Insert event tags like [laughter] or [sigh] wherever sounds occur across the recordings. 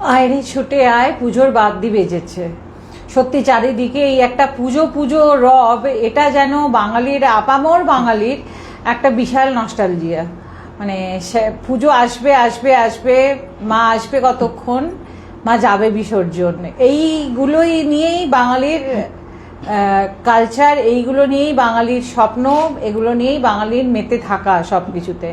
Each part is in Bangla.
আয়রে ছুটে আয়, পুজোর বাদ্যি বেজেছে। সত্যি চারিদিকে এই একটা পুজো পুজো রব, এটা যেন বাঙালির, আপামর বাঙালির একটা বিশাল নস্টালজিয়া মানে সে- পুজো আসবে আসবে আসবে, মা আসবে কতক্ষণ, মা যাবে বিসর্জন। এইগুলোই নিয়েই বাঙালির কালচার এইগুলো নিয়েই বাঙালির স্বপ্ন, এগুলো নিয়েই বাঙালির মেতে থাকা সব কিছুতে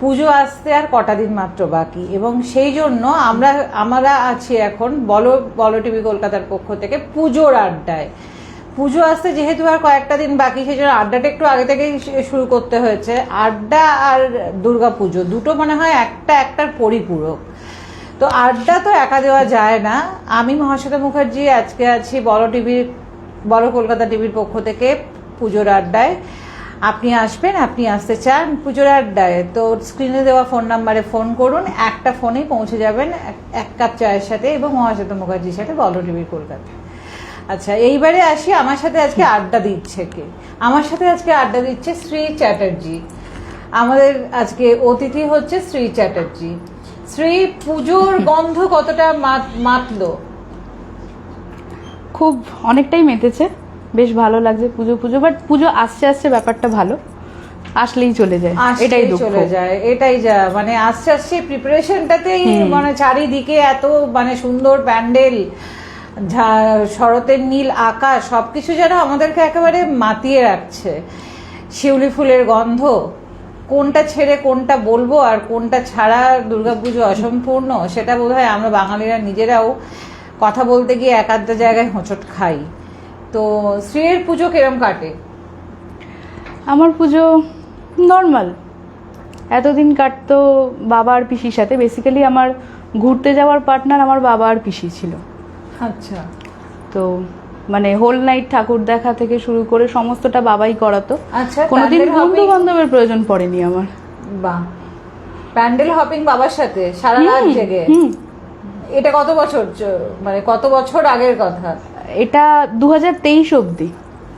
পুজো আসতে আর কটা দিন মাত্র বাকি। এবং সেই জন্য আমরা আমরা আছি এখন বলো বলো টিভি কলকাতার পক্ষ থেকে পুজোর আড্ডায়। পুজো আসতে যেহেতু আর কয়েকটা দিন বাকি, সেই জন্য আড্ডাটা একটু আগে থেকেই শুরু করতে হয়েছে। আড্ডা আর দুর্গা পুজো দুটো মনে হয় একটা, একটার পরিপূরক। তো আড্ডা তো একা দেওয়া যায় না। আমি মহাশ্বেতা মুখার্জি, আজকে আছি বড় টিভির বড় কলকাতা টিভির পক্ষ থেকে পুজোর আড্ডায়। আপনি আসবেন, আপনি আসতে চান, পুজোর আড্ডায় তো স্ক্রিনে দেওয়া ফোন নাম্বারে ফোন করুন, একটা ফোনেই পৌঁছে যাবেন, এক- কাপ চায়ের সাথে এবং মহাশ্বেতা মুখার্জির সাথে বড় টিভির কলকাতা। আচ্ছা এইবারে আসি, আমার সাথে আজকে আড্ডা দিচ্ছে কে? আমার সাথে আজকে আড্ডা দিচ্ছে শ্রী চ্যাটার্জি। আমাদের আজকে অতিথি হচ্ছে শ্রী চ্যাটার্জি। শ্রী, পুজোর গন্ধ কতটা মাত- মাতলো? খুব অনেকটাই মেতেছে। বেশ ভালো লাগছে পুজো পুজো বাট পুজো আসছে আসছে ব্যাপারটা ভালো। আসলেই চলে যায় এটাই চলে যায় এটাই যা মানে আস্তে আস্তে প্রিপারেশনটাতেই মানে চারিদিকে এত মানে সুন্দর প্যান্ডেল শরতের নীল আকাশ সবকিছু যেন আমাদেরকে একেবারে মাতিয়ে রাখছে। শিউলি ফুলের গন্ধ কোনটা ছেড়ে কোনটা বলব আর কোনটা ছাড়া দুর্গাপুজো অসম্পূর্ণ সেটা বোধহয় আমরা বাঙালিরা নিজেরাও কথা বলতে গিয়ে এক আধটা জায়গায় হোঁচট খাই। তো শ্রীয়ের পুজো কিরম কাটে? আমার পুজো নর্মাল এতদিন কাটতো বাবা আর পিসির সাথে। বেসিক্যালি আমার ঘুরতে যাওয়ার পার্টনার আমার বাবা আর পিসি ছিল। আচ্ছা। তো মানে হোল নাইট ঠাকুর দেখা থেকে শুরু করে সমস্তটা বাবাই করাতো। আচ্ছা কোনোদিন বন্ধু বান্ধবের প্রয়োজন পড়েনি আমার। বাহ। প্যান্ডেল হপিং বাবার সাথে সারা রাত জেগে। এটা কত বছর মানে কত বছর আগের কথা? এটা দু হাজার তেইশ অব্দি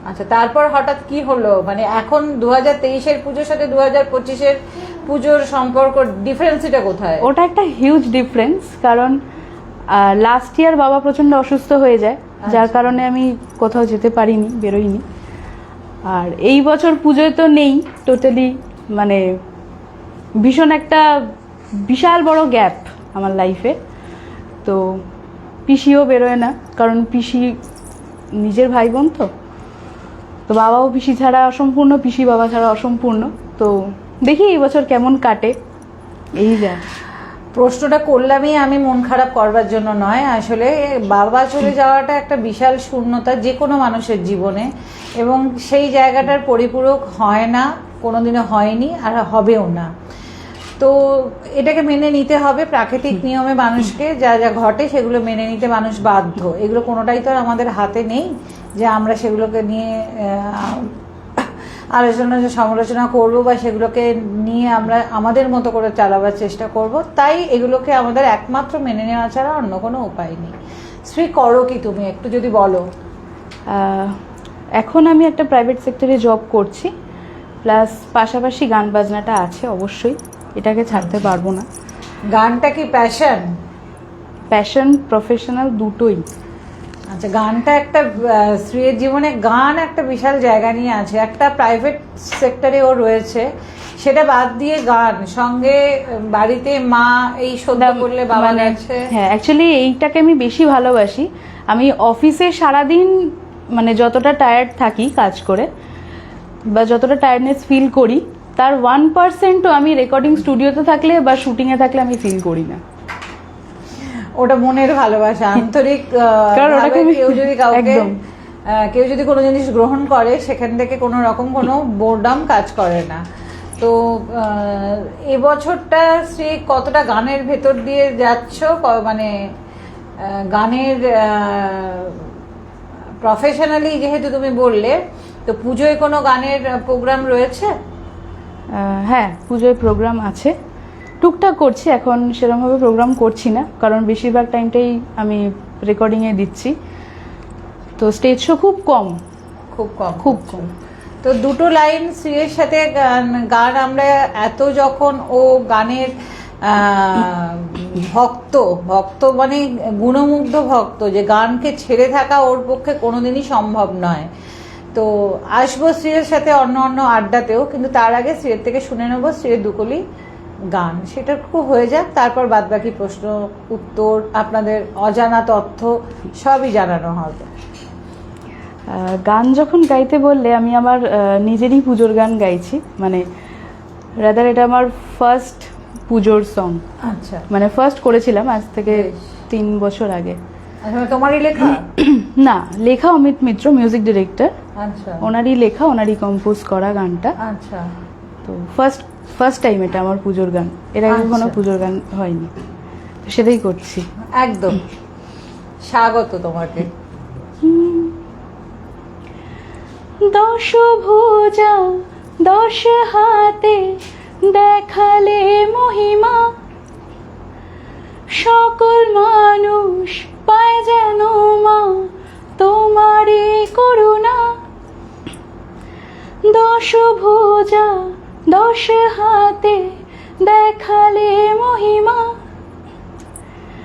আচ্ছা তারপর হঠাৎ কি হলো? মানে এখন দু হাজার তেইশের পুজোর সাথে দু হাজার পঁচিশের পুজোর সম্পর্ক ডিফারেন্সটা কোথায়? ওটা একটা হিউজ ডিফারেন্স কারণ লাস্ট ইয়ার বাবা প্রচণ্ড অসুস্থ হয়ে যায় যার আচ্ছা। কারণে আমি কোথাও যেতে পারিনি বেরোইনি। আর এই বছর পুজোয় তো নেই টোটালি মানে ভীষণ একটা বিশাল বড় গ্যাপ আমার লাইফে তো পিসিও বেরোয় না, কারণ পিসি নিজের ভাই বোন তো। তো বাবাও পিসি ছাড়া অসম্পূর্ণ, পিসি বাবা ছাড়া অসম্পূর্ণ। তো দেখি এই বছর কেমন কাটে। এই যা। প্রশ্নটা করলামই, আমি মন খারাপ করবার জন্য নয়। আসলে বাবা চলে যাওয়াটা একটা বিশাল শূন্যতা যে কোনো মানুষের জীবনে, এবং সেই জায়গাটার পরিপূরক হয় না, কোনোদিনও হয়নি, আর হবেও না। তো এটাকে মেনে নিতে হবে প্রাকৃতিক নিয়মে মানুষকে যা যা ঘটে সেগুলো মেনে নিতে মানুষ বাধ্য। এগুলো কোনোটাই তো আমাদের হাতে নেই যে আমরা সেগুলোকে নিয়ে আলোচনা যে সমালোচনা করব বা সেগুলোকে নিয়ে আমরা আমাদের মতো করে চালাবার চেষ্টা করব। তাই এগুলোকে আমাদের একমাত্র মেনে নেওয়া ছাড়া অন্য কোনো উপায় নেই। শ্রী করো কি তুমি? একটু যদি বলো। এখন আমি একটা প্রাইভেট সেক্টরে জব করছি প্লাস পাশাপাশি গান বাজনাটা আছে অবশ্যই। এটাকে ছাড়তে পারব না। গানটা কি প্যাশন প্যাশন প্রফেশনাল দুটোই। আচ্ছা গানটা একটা স্ত্রীর জীবনে গান একটা বিশাল জায়গা নিয়ে আছে। একটা প্রাইভেট সেক্টরে ও রয়েছে। সেটা বাদ দিয়ে গান সঙ্গে বাড়িতে মা এই সদ্যা করলে বাবা মানে- গেছে হ্যাঁ অ্যাকচুয়ালি এইটাকে আমি বেশি ভালোবাসি। আমি অফিসে সারাদিন মানে যতটা টায়ার্ড থাকি কাজ করে বা যতটা টায়ার্ডনেস ফিল করি তার ওয়ান পার্সেন্টও আমি রেকর্ডিং স্টুডিওতে থাকলে বা শুটিংয়ে থাকলে আমি ফিল করি না। ওটা মনের ভালোবাসা আন্তরিক কারণ ওটাকে কেউ যদি কাউকে কেউ যদি কোনো জিনিস গ্রহণ করে সেখান থেকে কোনো রকম কোনো বোর্ডাম কাজ করে না। তো এবছরটা শ্রী কতটা গানের ভেতর দিয়ে যাচ্ছ? মানে গানের প্রফেশনালি যেহেতু তুমি বললে তো পুজোয় কোনো গানের প্রোগ্রাম রয়েছে? হ্যাঁ পুজোয় প্রোগ্রাম আছে। টুকটাক করছি এখন সেরকমভাবে প্রোগ্রাম করছি না কারণ বেশিরভাগ টাইমটাই আমি রেকর্ডিংয়ে দিচ্ছি। তো স্টেজ শো খুব কম। খুব কম খুব কম। তো দুটো লাইন শ্রীয়ের সাথে গান গান আমরা এত যখন ও গানের ভক্ত ভক্ত মানে গুণমুগ্ধ ভক্ত যে গানকে ছেড়ে থাকা ওর পক্ষে কোনোদিনই সম্ভব নয়। তো আসব শ্রীয়ের সাথে অন্য অন্য আড্ডাতেও কিন্তু তার আগে শ্রীয়ের থেকে শুনে নেব শ্রীয়ের দুকলি গান। সেটা খুব হয়ে যাক তারপর বাদবাকি প্রশ্ন উত্তর আপনাদের অজানা তথ্য সবই জানানো হবে। গান যখন গাইতে বললে আমি আমার নিজেরই পুজোর গান গাইছি। মানে রাদার এটা আমার ফার্স্ট পুজোর সং আচ্ছা। মানে ফার্স্ট করেছিলাম আজ থেকে তিন বছর আগে। তোমারই লেখা? [clears throat] না লেখা অমিত মিত্র মিউজিক ডিরেক্টর আচ্ছা। ওনারই লেখা ওনারই কম্পোজ করা গানটা। আচ্ছা। তো ফার্স্ট ফার্স্ট টাইম এটা আমার পুজোর গান। এর আগে কোনো আচ্ছা। পুজোর গান হয়নি। তো সেটাই করছি। একদম। স্বাগত তোমাকে। দশ ভুজা দশ হাতে দেখালে মহিমা। সকল মানুষ পায় যেন মা, তোমারই করুণা। দশ ভুজা, দশ হাতে দেখালে মহিমা।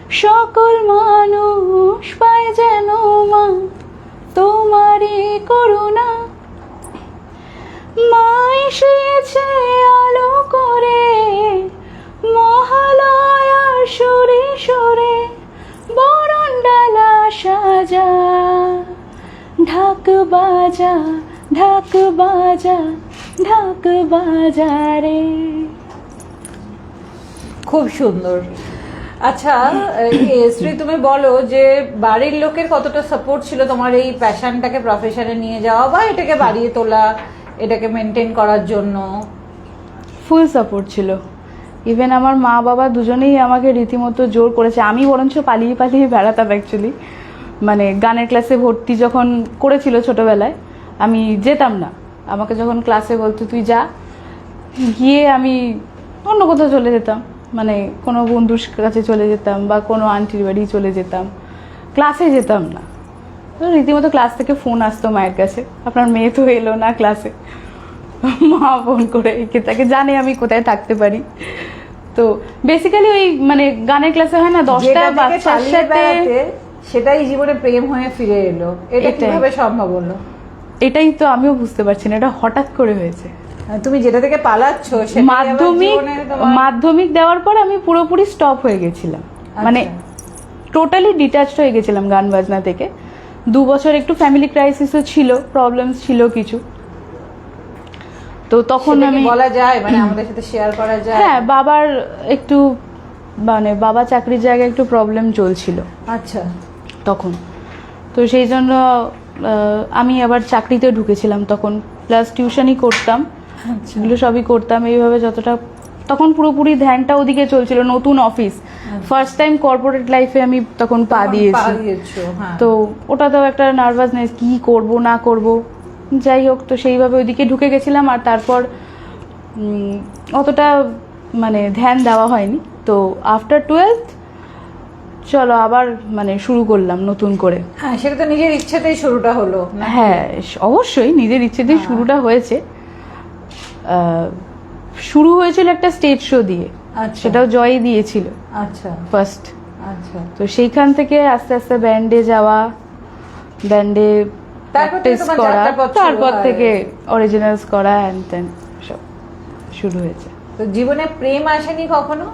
সকল মানুষ পায় যেন মা, তোমারই করুণা। মা এসেছে আলো করে, মহালয়ার সুরে সুরে। সাজা। ঢাক বাজা ঢাক বাজা ঢাক বাজা রে। খুব সুন্দর। আচ্ছা শ্রী তুমি বলো যে বাড়ির লোকের কতটা সাপোর্ট ছিল তোমার এই প্যাশনটাকে প্রফেশনে নিয়ে যাওয়া বা এটাকে বাড়িয়ে তোলা এটাকে মেনটেন করার জন্য? ফুল সাপোর্ট ছিল। ইভেন আমার মা বাবা দুজনেই আমাকে রীতিমতো জোর করেছে। আমি বরঞ্চ পালিয়ে পালিয়ে বেড়াতাম অ্যাকচুয়ালি মানে গানের ক্লাসে ভর্তি যখন করেছিল ছোটবেলায়, আমি যেতাম না। আমাকে যখন ক্লাসে বলতো, তুই যা। গিয়ে আমি অন্য কোথাও চলে যেতাম। মানে কোনো বন্ধুর কাছে চলে যেতাম বা কোনো আন্টির বাড়ি চলে যেতাম। ক্লাসে যেতাম না। রীতিমতো ক্লাস থেকে ফোন আসতো মায়ের কাছে। আপনার মেয়ে তো এলো না ক্লাসে মা ফোন করে তাকে জানে আমি কোথায় থাকতে পারি। তো বেসিক্যালি ওই মানে গানের ক্লাসে হয় না দশটা বাচ্চার সাথে সেটাই জীবনে প্রেম হয়ে ফিরে এলো। এটা। কীভাবে সম্ভব হলো? এটাই তো আমিও বুঝতে পারছি না এটা হঠাৎ করে হয়েছে। তুমি যেটা থেকে পালাচ্ছ মাধ্যমিক মাধ্যমিক দেওয়ার পর আমি পুরোপুরি স্টপ হয়ে গেছিলাম। মানে আচ্ছা। টোটালি ডিটাচড হয়ে গেছিলাম গান বাজনা থেকে। দু বছর একটু ফ্যামিলি ক্রাইসিসও ছিল প্রবলেমস ছিল কিছু। তো তখন আমি বলা যায় মানে আমাদের সাথে শেয়ার করা যায়। হ্যাঁ বাবার একটু মানে বাবা চাকরির জায়গায় একটু প্রবলেম চলছিল। আচ্ছা। তখন। তো সেই জন্য আমি আবার চাকরিতে ঢুকেছিলাম তখন। প্লাস টিউশনই করতাম। আচ্ছা। এগুলো সবই করতাম এইভাবে যতটা তখন পুরোপুরি ধ্যানটা ওদিকে চলছিল নতুন অফিস ফার্স্ট টাইম কর্পোরেট লাইফে আমি তখন পা দিয়েছি। হ্যাঁ। তো ওটাতেও একটা নার্ভাসনেস কি করব না করব। যাই হোক তো সেইভাবে ওইদিকে ঢুকে গেছিলাম আর তারপর অতটা মানে ধ্যান দেওয়া হয়নি। তো আফটার টুয়েলথ চলো আবার মানে শুরু করলাম নতুন করে। হ্যাঁ সেটা তো নিজের ইচ্ছেতেই শুরুটা হলো হ্যাঁ অবশ্যই নিজের ইচ্ছেতেই হ্যাঁ। শুরুটা হয়েছে। শুরু হয়েছিল একটা স্টেজ শো দিয়ে। আচ্ছা। সেটাও জয়ই দিয়েছিল। আচ্ছা। ফার্স্ট আচ্ছা। তো সেইখান থেকে আস্তে আস্তে ব্যান্ডে যাওয়া ব্যান্ডে প্র্যাকটিস করা তারপর থেকে অরিজিনালস করা অ্যান্ড দেন সব শুরু হয়েছে। তো জীবনে প্রেম আসেনি কখনো?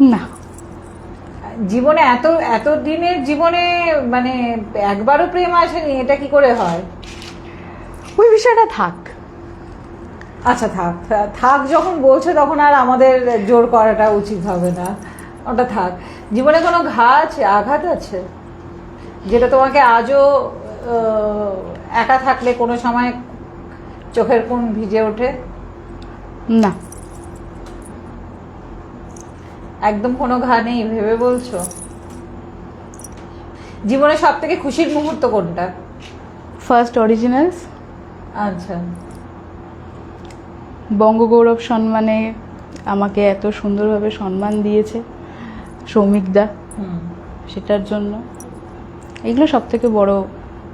না। জীবনে এত এত দিনের জীবনে মানে একবারও প্রেম আসেনি এটা কি করে হয়? ওই বিষয়টা থাক। আচ্ছা থাক থাক যখন বলছো তখন আর আমাদের জোর করাটা উচিত হবে না। ওটা থাক। জীবনে কোনো ঘা আছে আঘাত আছে? যেটা তোমাকে আজও একা থাকলে কোনো সময় চোখের কোণ ভিজে ওঠে? না। একদম কোনো ঘা নেই ভেবে বলছো? জীবনে সব থেকে খুশির মুহূর্ত কোনটা? ফার্স্ট অরিজিনালস আচ্ছা। বঙ্গগৌরব সম্মানে আমাকে এত সুন্দরভাবে সম্মান দিয়েছে সৌমিকদা সেটার জন্য। এগুলো সব থেকে বড়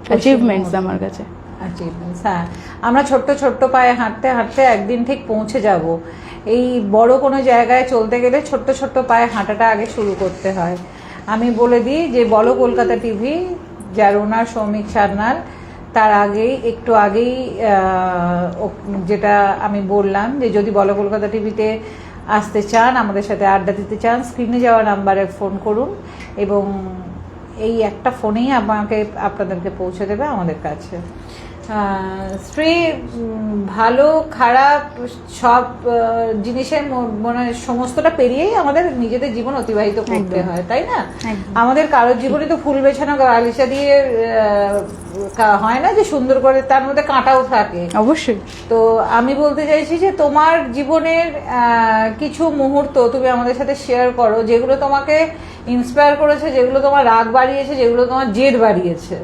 অ্যাচিভমেন্টস আমার কাছে। Achievements, হ্যাঁ। আমরা ছোট্ট ছোট্ট পায়ে হাঁটতে হাঁটতে একদিন ঠিক পৌঁছে যাব। এই বড় কোনো জায়গায় চলতে গেলে ছোট্ট ছোট্ট পায়ে হাঁটাটা আগে শুরু করতে হয়। আমি বলে দিই যে বলো কলকাতা টিভি যার ওনার সৌমিক সান্যাল তার আগেই একটু আগেই যেটা আমি বললাম যে যদি বলো কলকাতা টিভিতে আসতে চান আমাদের সাথে আড্ডা দিতে চান স্ক্রিনে যাওয়া নাম্বারে ফোন করুন এবং এই একটা ফোনেই আমাকে আপনাদেরকে পৌঁছে দেবে আমাদের কাছে। স্ত্রী ভালো খারাপ সব জিনিসের মানে সমস্তটা পেরিয়েই আমাদের নিজেদের জীবন অতিবাহিত করতে হয় তাই না? আমাদের কারোর জীবনে তো ফুল বেছানো গালিশা দিয়ে হয় না যে সুন্দর করে তার মধ্যে কাঁটাও থাকে। অবশ্যই। তো আমি বলতে চাইছি যে তোমার জীবনের কিছু মুহূর্ত তুমি আমাদের সাথে শেয়ার করো যেগুলো তোমাকে ইন্সপায়ার করেছে যেগুলো তোমার রাগ বাড়িয়েছে যেগুলো তোমার জেদ বাড়িয়েছে।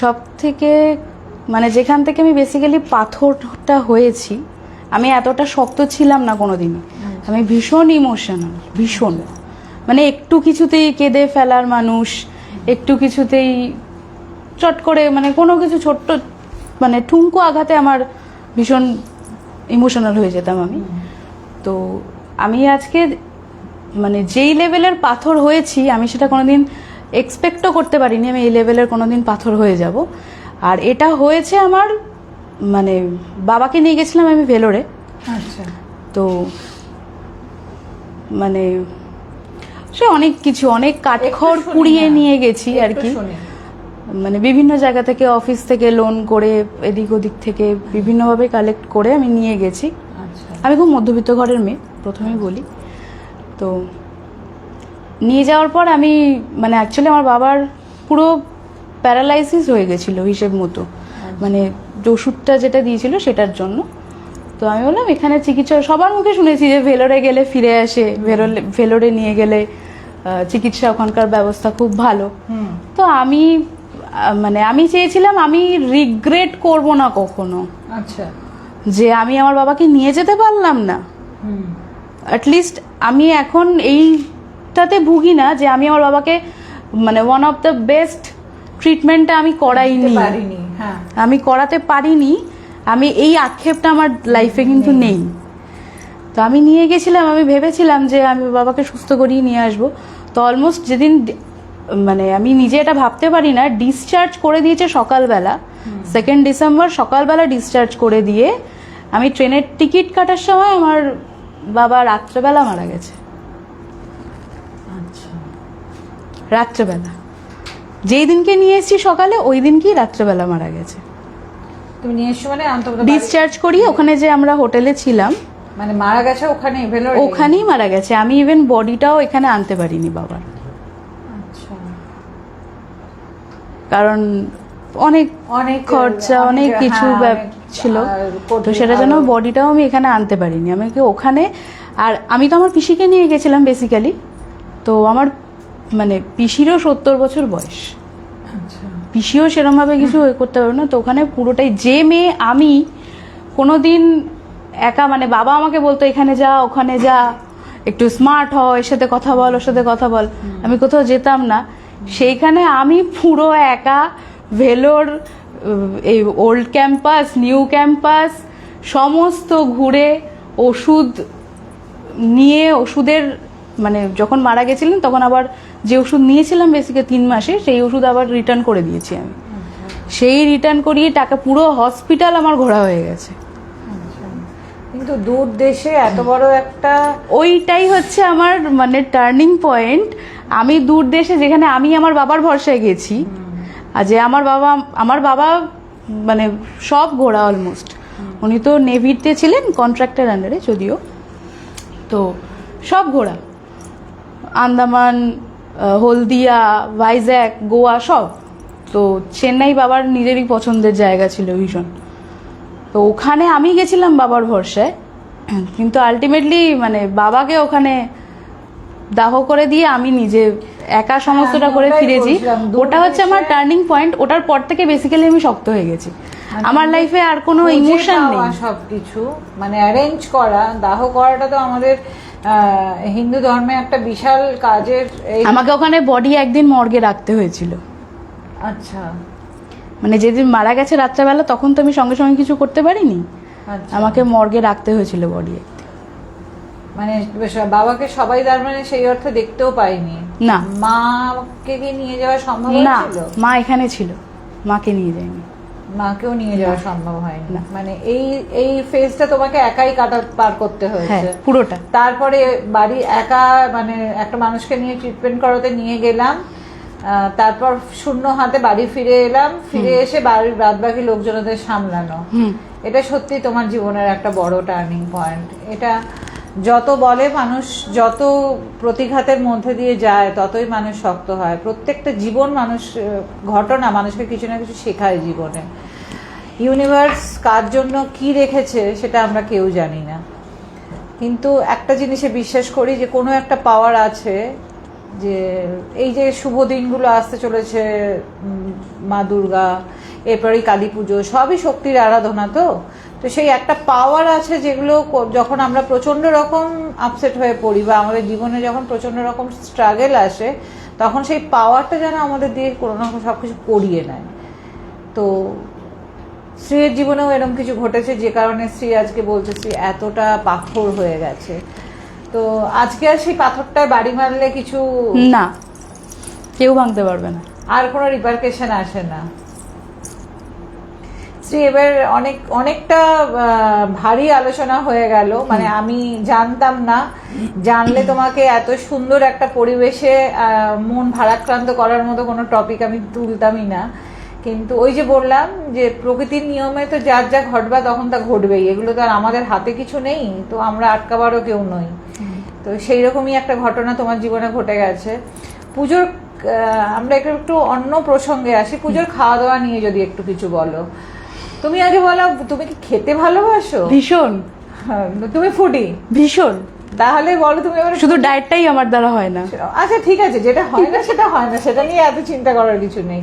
সব থেকে মানে যেখান থেকে আমি বেসিক্যালি পাথরটা হয়েছি আমি এতটা শক্ত ছিলাম না কোনো কোনোদিনই আমি ভীষণ ইমোশনাল ভীষণ। মানে একটু কিছুতেই কেঁদে ফেলার মানুষ একটু কিছুতেই চট করে মানে কোনো কিছু ছোট্ট মানে ঠুনকো আঘাতে আমার ভীষণ ইমোশনাল হয়ে যেতাম আমি। তো আমি আজকে মানে যেই লেভেলের পাথর হয়েছি আমি সেটা কোনোদিন এক্সপেক্টও করতে পারিনি আমি এই লেভেলের কোনোদিন পাথর হয়ে যাব। আর এটা হয়েছে আমার মানে বাবাকে নিয়ে গেছিলাম আমি ভেলোরে। আচ্ছা। তো মানে সে অনেক কিছু অনেক কাঠখড় শুনি, পুড়িয়ে হ্যাঁ। নিয়ে গেছি আর কি। মানে বিভিন্ন জায়গা থেকে অফিস থেকে লোন করে এদিক ওদিক থেকে বিভিন্নভাবে কালেক্ট করে আমি নিয়ে গেছি। আচ্ছা। আমি খুব মধ্যবিত্ত ঘরের মেয়ে প্রথমেই বলি। তো নিয়ে যাওয়ার পর আমি মানে অ্যাকচুয়ালি আমার বাবার পুরো প্যারালাইসিস হয়ে গেছিল হিসেব মতো। মানে ওষুধটা যেটা দিয়েছিল সেটার জন্য। তো আমি বললাম এখানে চিকিৎসা সবার মুখে শুনেছি যে ভেলোরে গেলে ফিরে আসে ভেলোরে ভেলোরে নিয়ে গেলে চিকিৎসা ওখানকার ব্যবস্থা খুব ভালো। তো আমি মানে আমি চেয়েছিলাম আমি রিগ্রেট করব না কখনো। আচ্ছা। যে আমি আমার বাবাকে নিয়ে যেতে পারলাম না। অ্যাটলিস্ট আমি এখন এইটাতে ভুগি না যে আমি আমার বাবাকে মানে ওয়ান অফ দ্য বেস্ট ট্রিটমেন্টটা আমি করাইনি। হ্যাঁ। আমি করাতে পারিনি। আমি এই আক্ষেপটা আমার লাইফে কিন্তু নেই। তো আমি নিয়ে গেছিলাম আমি ভেবেছিলাম যে আমি বাবাকে সুস্থ করিয়ে নিয়ে আসব। তো অলমোস্ট যেদিন মানে আমি নিজে এটা ভাবতে পারি না ডিসচার্জ করে দিয়েছে সকালবেলা। সেকেন্ড ডিসেম্বর সকালবেলা ডিসচার্জ করে দিয়ে আমি ট্রেনের টিকিট কাটার সময় আমার বাবা রাত্রেবেলা মারা গেছে। আচ্ছা। রাত্রেবেলা। যেই দিনকে নিয়ে এসেছি সকালে ওই দিনকেই রাত্রেবেলা মারা গেছে। তুমি নিয়ে এসছো মানে ডিসচার্জ করি ওখানে যে আমরা হোটেলে ছিলাম মানে মারা গেছে ওখানে ভেলোরে ওখানেই মারা গেছে। আমি ইভেন বডিটাও এখানে আনতে পারিনি বাবার। আচ্ছা। কারণ অনেক অনেক খরচা অনেক কিছু হ্যাঁ, ছিল। আর তো সেটার জন্য বডিটাও আমি এখানে আনতে পারিনি। আমাকে ওখানে আর আমি তো আমার পিসিকে নিয়ে গেছিলাম বেসিক্যালি তো আমার মানে পিসিরও সত্তর বছর বয়স। আচ্ছা। পিসিও সেরমভাবে কিছু করতে পারবে না। তো ওখানে পুরোটাই যে মেয়ে আমি কোনোদিন একা মানে বাবা আমাকে বলতো এখানে যা ওখানে যা একটু স্মার্ট হ এর সাথে কথা বল ওর সাথে কথা বল। আমি কোথাও যেতাম না। সেইখানে আমি পুরো একা ভেলোর এই ওল্ড ক্যাম্পাস নিউ ক্যাম্পাস সমস্ত ঘুরে ওষুধ নিয়ে ওষুধের মানে যখন মারা গেছিলেন তখন আবার যে ওষুধ নিয়েছিলাম বেসিকে তিন মাসে সেই ওষুধ আবার রিটার্ন করে দিয়েছি আমি। সেই রিটার্ন করিয়ে টাকা পুরো হসপিটাল আমার ঘোরা হয়ে গেছে। আচ্ছা। কিন্তু দূর দেশে এত বড় একটা ওইটাই হচ্ছে আমার মানে টার্নিং পয়েন্ট আমি দূর দেশে যেখানে আমি আমার বাবার ভরসায় গেছি, আর যে আমার বাবা আমার বাবা মানে সব ঘোরা অলমোস্ট উনি তো নেভিতে ছিলেন কন্ট্রাক্টের আন্ডারে যদিও। তো সব ঘোরা আন্দামান হলদিয়া, ভাইজ্যাক, গোয়া সব। তো চেন্নাই বাবার নিজেরই পছন্দের জায়গা ছিল ভীষণ। তো ওখানে আমি গেছিলাম বাবার ভরসায় কিন্তু আলটিমেটলি মানে বাবাকে ওখানে দাহ করে দিয়ে আমি নিজে একা সমস্তটা করে ফিরেছি। ওটা হচ্ছে আমার টার্নিং পয়েন্ট ওটার পর থেকে বেসিক্যালি আমি শক্ত হয়ে গেছি। মানে আমার লাইফে আর কোনো ইমোশন নেই। সবকিছু মানে অ্যারেঞ্জ করা দাহ করাটা তো আমাদের হিন্দু ধর্মে একটা বিশাল কাজের আমাকে ওখানে বডি একদিন মর্গে রাখতে হয়েছিল। আচ্ছা। মানে যেদিন মারা গেছে রাত্রেবেলা তখন তো আমি সঙ্গে সঙ্গে কিছু করতে পারিনি। আচ্ছা। আমাকে মর্গে রাখতে হয়েছিল বডি মানে বাবাকে সবাই তার মানে সেই অর্থে দেখতেও পাইনি না। মাকে কি নিয়ে যাওয়া সম্ভব না মা এখানে ছিল। মাকে নিয়ে যায়নি। মাকেও নিয়ে যাওয়া সম্ভব হয়নি। না। মানে এই এই ফেজটা তোমাকে একাই কাটা পার করতে হ্যাঁ হয়েছে পুরোটা। তারপরে বাড়ি একা মানে একটা মানুষকে নিয়ে ট্রিটমেন্ট করাতে নিয়ে গেলাম। তারপর শূন্য হাতে বাড়ি ফিরে এলাম। ফিরে এসে বাড়ির বাদ বাকি লোকজনদের সামলানো। এটা সত্যি তোমার জীবনের একটা বড় টার্নিং পয়েন্ট এটা যত বলে মানুষ যত প্রতিঘাতের মধ্যে দিয়ে যায় ততই মানুষ শক্ত হয়। প্রত্যেকটা জীবন মানুষ ঘটনা মানুষকে কিছু না কিছু শেখায় জীবনে। ইউনিভার্স কার জন্য কি রেখেছে সেটা আমরা কেউ জানি না। কিন্তু একটা জিনিসে বিশ্বাস করি যে কোনো একটা পাওয়ার আছে যে এই যে শুভ দিনগুলো আসতে চলেছে মা দুর্গা, এরপরেই কালী পুজো, সবই শক্তির আরাধনা তো? তো সেই একটা পাওয়ার আছে যেগুলো যখন আমরা প্রচণ্ড রকম আপসেট হয়ে পড়ি বা আমাদের জীবনে যখন প্রচণ্ড রকম স্ট্রাগেল আসে, তখন সেই পাওয়ারটা যেন আমাদের দিয়ে কোনো না সব কিছু করিয়ে নেয়। তো স্ত্রীর জীবনেও এরকম কিছু ঘটেছে, যে কারণে স্ত্রী আজকে বলছে এতটা পাথর হয়ে গেছে। তো আজকে আর সেই পাথরটায় বাড়ি মারলে কিছু না কেউ ভাঙতে পারবে না। আর কোনো রিপার্কেশন আসে না। শ্রী এবার অনেক অনেকটা ভারী আলোচনা হয়ে গেল। মানে আমি জানতাম না। জানলে তোমাকে এত সুন্দর একটা পরিবেশে মন ভারাক্রান্ত করার মতো কোনো টপিক আমি তুলতামই না। কিন্তু ওই যে বললাম যে প্রকৃতির নিয়মে তো যার যা ঘটবা তখন তা ঘটবেই। এগুলো তো আর আমাদের হাতে কিছু নেই তো আমরা আটকাবারও কেউ নই। তো সেই রকমই একটা ঘটনা তোমার জীবনে ঘটে গেছে। পুজোর আমরা একটু একটু অন্য প্রসঙ্গে আসি। পুজোর খাওয়া দাওয়া নিয়ে যদি একটু কিছু বলো। তুমি আগে বলো তুমি কি খেতে ভালোবাসো? ভীষণ। হ্যাঁ, তুমি ফুডি ভীষণ। তাহলে বলো তুমি এবার শুধু ডায়েটটাই আমার দ্বারা হয় না। আচ্ছা ঠিক আছে যেটা হয় না সেটা হয় না। সেটা নিয়ে এত চিন্তা করার কিছু নেই।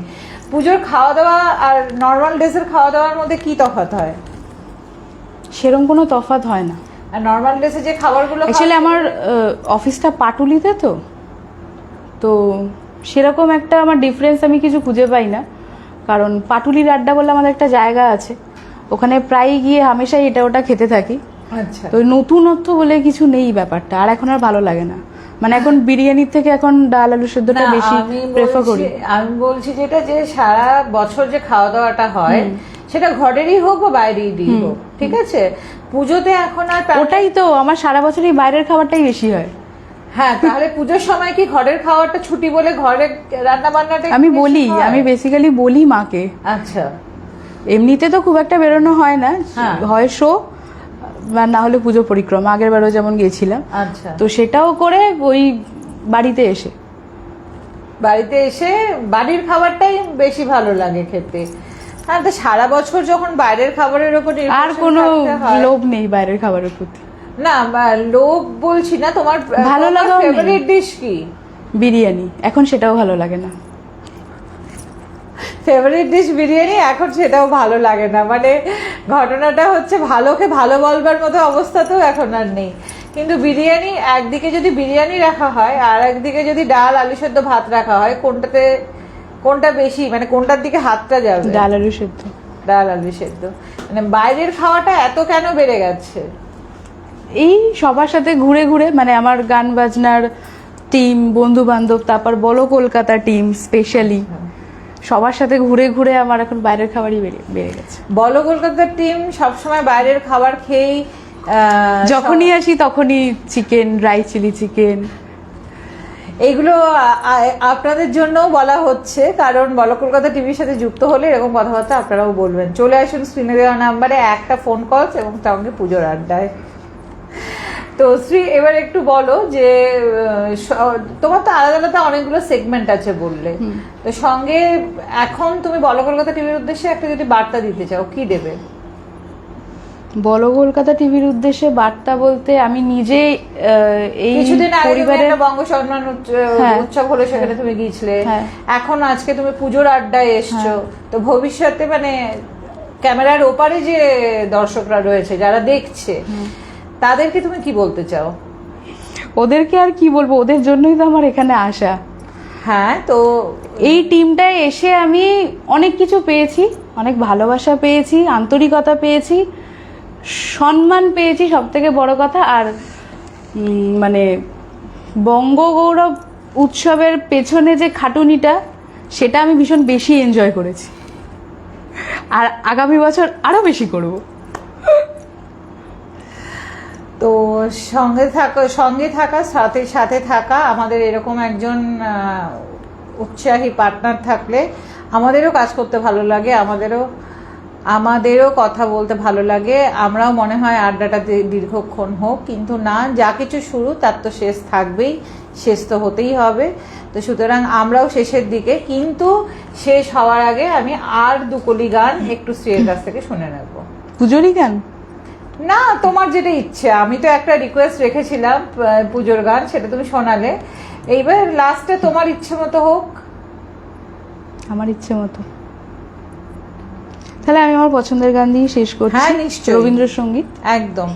পুজোর খাওয়া দাওয়া আর নর্মাল ডেজের খাওয়া দাওয়ার মধ্যে কি তফাৎ হয়? সেরকম কোনো তফাৎ হয় না। আর নর্মাল ডেজে যে খাবারগুলো অ্যাকচুয়ালি আমার অফিসটা পাটুলিতে তো। তো সেরকম একটা আমার ডিফারেন্স আমি কিছু খুঁজে পাই না। কারণ পাটুলির আড্ডা বলে আমাদের একটা জায়গা আছে। ওখানে প্রায় গিয়ে হামেশাই এটা ওটা খেতে থাকি। আচ্ছা। তো নতুনত্ব বলে কিছু নেই ব্যাপারটা। আর এখন আর ভালো লাগে না। মানে এখন বিরিয়ানির থেকে এখন ডাল আলু সেদ্ধটা বেশি প্রেফার করি। আমি বলছি যেটা যে সারা বছর যে খাওয়া দাওয়াটা হয় সেটা ঘরেরই হোক বা বাইরেরই হোক ঠিক আছে? পুজোতে এখন আর ওটাই তো আমার সারা বছরই বাইরের খাবারটাই বেশি হয়। হ্যাঁ তাহলে পুজোর সময় কি ঘরের খাওয়াটা ছুটি বলে ঘরে রান্না বান্নাটা আমি বলি আমি বেসিক্যালি বলি মাকে। আচ্ছা। এমনিতে তো খুব একটা বেরোনো হয় না হ্যাঁ। হয় শো না হলে পুজো পরিক্রমা আগের বারও যেমন গিয়েছিলাম। আচ্ছা। তো সেটাও করে ওই বাড়িতে এসে। বাড়িতে এসে বাড়ির খাবারটাই বেশি ভালো লাগে খেতে। হ্যাঁ তো সারা বছর যখন বাইরের খাবারের উপর আর কোনো লোভ নেই বাইরের খাবারের প্রতি। না লোভ বলছি না তোমার ভালো নেই। ফেভারিট ডিশ কি? বিরিয়ানি এখন সেটাও ভালো লাগে না। Favourite dish biryani? এখন সেটাও ভালো লাগে না। মানে ঘটনাটা হচ্ছে ভালোকে ভালো বলবার মতো অবস্থা তো এখন আর নেই। কিন্তু বিরিয়ানি একদিকে যদি বিরিয়ানি রাখা হয় আর একদিকে যদি ডাল আলু সেদ্ধ ভাত রাখা হয় কোনটাতে কোনটা বেশি মানে কোনটার দিকে হাতটা যাবে? ডাল আলু সেদ্ধ। ডাল আলু সেদ্ধ। মানে বাইরের খাওয়াটা এত কেন বেড়ে গেছে? এই সবার সাথে ঘুরে ঘুরে মানে আমার গান বাজনার টিম বন্ধু বান্ধব তারপর বলো কলকাতা টিম স্পেশালি সবার সাথে ঘুরে ঘুরে আমার এখন বাইরের খাবারই বেড়ে গেছে। বলো কলকাতার টিম সবসময় বাইরের খাবার খেয়েই যখনই আসি তখনই চিকেন ড্রাই চিলি চিকেন এইগুলো আ- আপনাদের জন্যও বলা হচ্ছে কারণ বলো কলকাতা টিভির সাথে যুক্ত হলে এরকম কথাবার্তা আপনারাও বলবেন। চলে আসুন স্ক্রিনে দেওয়া নাম্বারে একটা ফোন কল এবং সঙ্গে পুজোর আড্ডায়। তো শ্রী এবার একটু বলো যে তোমার তো আলাদা আলাদা অনেকগুলো সেগমেন্ট আছে বললে। তো সঙ্গে এখন তুমি বলো কলকাতা টিভির উদ্দেশ্যে একটা যদি বার্তা দিতে চাও কি দেবে? বলো কলকাতা টিভির উদ্দেশ্যে বার্তা বলতে আমি নিজে এই কিছুদিন একটা বঙ্গ সম্মান হ্যাঁ। উৎসব হলো সেখানে তুমি গিয়েছিলে। হ্যাঁ। এখন আজকে তুমি পুজোর আড্ডায় এসছো। তো ভবিষ্যতে মানে ক্যামেরার ওপারে যে দর্শকরা রয়েছে যারা দেখছে তাদেরকে তুমি কি বলতে চাও? ওদেরকে আর কি বলব? ওদের জন্যই তো আমার এখানে আসা। হ্যাঁ তো এই টিমটায় এসে আমি অনেক কিছু পেয়েছি অনেক ভালোবাসা পেয়েছি আন্তরিকতা পেয়েছি সম্মান পেয়েছি সব থেকে বড় কথা আর মানে বঙ্গগৌরব উৎসবের পেছনে যে খাটুনিটা সেটা আমি ভীষণ বেশি এনজয় করেছি। আর আগামী বছর আরও বেশি করব। তো সঙ্গে থাকা সঙ্গে থাকা, সাথে সাথে থাকা, আমাদের এরকম একজন উৎসাহী পার্টনার থাকলে আমাদেরও কাজ করতে ভালো লাগে, আমাদেরও আমাদেরও কথা বলতে ভালো লাগে। আমরাও মনে হয় আড্ডাটা দীর্ঘক্ষণ হোক, কিন্তু না, যা কিছু শুরু, তার তো শেষ থাকবেই, শেষ তো হতেই হবে। তো সুতরাং আমরাও শেষের দিকে, কিন্তু শেষ হওয়ার আগে আমি আর দুকলি গান একটু শ্রেয়ের কাছ থেকে শুনে নেব। পুজোরই গান না তোমার যেটা ইচ্ছে আমি তো একটা রিকোয়েস্ট রেখেছিলাম পুজোর গান সেটা তুমি শোনালে। এইবার লাস্টে তোমার ইচ্ছে মতো হোক। আমার ইচ্ছে মতো। তাহলে আমি আমার পছন্দের গান দিয়ে শেষ করছি। হ্যাঁ, নিশ্চয়ই। রবীন্দ্রসঙ্গীত? একদম।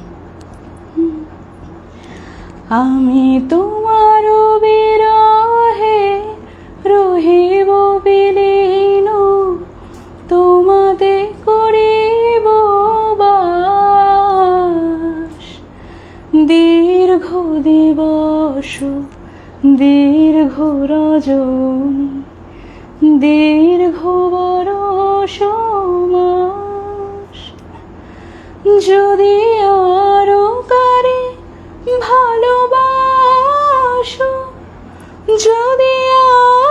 আমি তোমার বিরহে রহিব বিলীন তোমাতে করিব দীর্ঘ দিবস দীর্ঘ রজনী দীর্ঘ বরষ মাস। যদি আরও কারে ভালোবাসো যদি আরও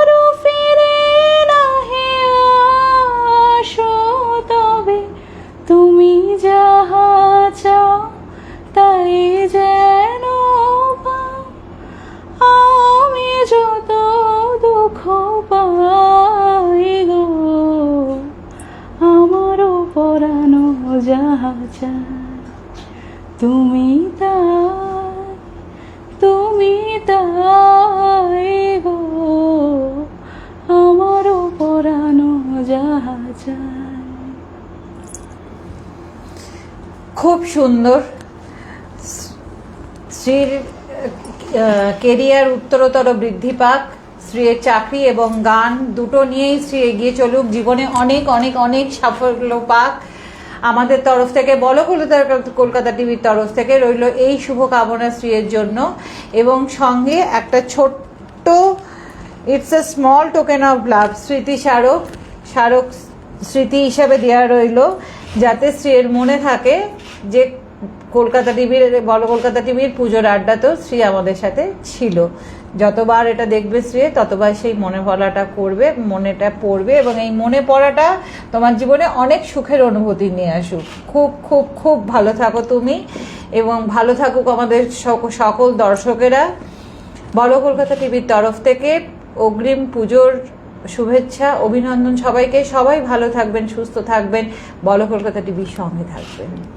গো আমারও পরানো যাহা তুমি তাই তুমি তাই গো, আমারও পরানো যাহা খুব সুন্দর। শ্রীর কেরিয়ার উত্তরতর বৃদ্ধি পাক। শ্রীর চাকরি এবং গান দুটো নিয়েই স্ত্রী এগিয়ে চলুক। জীবনে অনেক অনেক অনেক সাফল্য পাক। আমাদের তরফ থেকে, বলো কলকাতা টিভির তরফ থেকে রইল এই শুভকামনা শ্রীয়ের জন্য। এবং সঙ্গে একটা ছোট্ট it's a small token of love স্মৃতি স্মারক স্মারক স্মৃতি হিসাবে দেওয়া রইল, যাতে শ্রীর মনে থাকে যে কলকাতা টিভির বলো কলকাতা টিভির পুজোর আড্ডাতেও শ্রী আমাদের সাথে ছিল। যতবার এটা দেখবে শ্রী, ততবার সেই মনে পড়াটা করবে, মনেটা পড়বে এবং এই মনে পড়াটা তোমার জীবনে অনেক সুখের অনুভূতি নিয়ে আসুক। খুব খুব খুব ভালো থাকো তুমি এবং ভালো থাকুক আমাদের সক- সকল দর্শকেরা। বলো কলকাতা টিভির তরফ থেকে অগ্রিম পুজোর শুভেচ্ছা, অভিনন্দন সবাইকে। সবাই ভালো থাকবেন, সুস্থ থাকবেন। বলো কলকাতা টিভির সঙ্গে থাকবেন।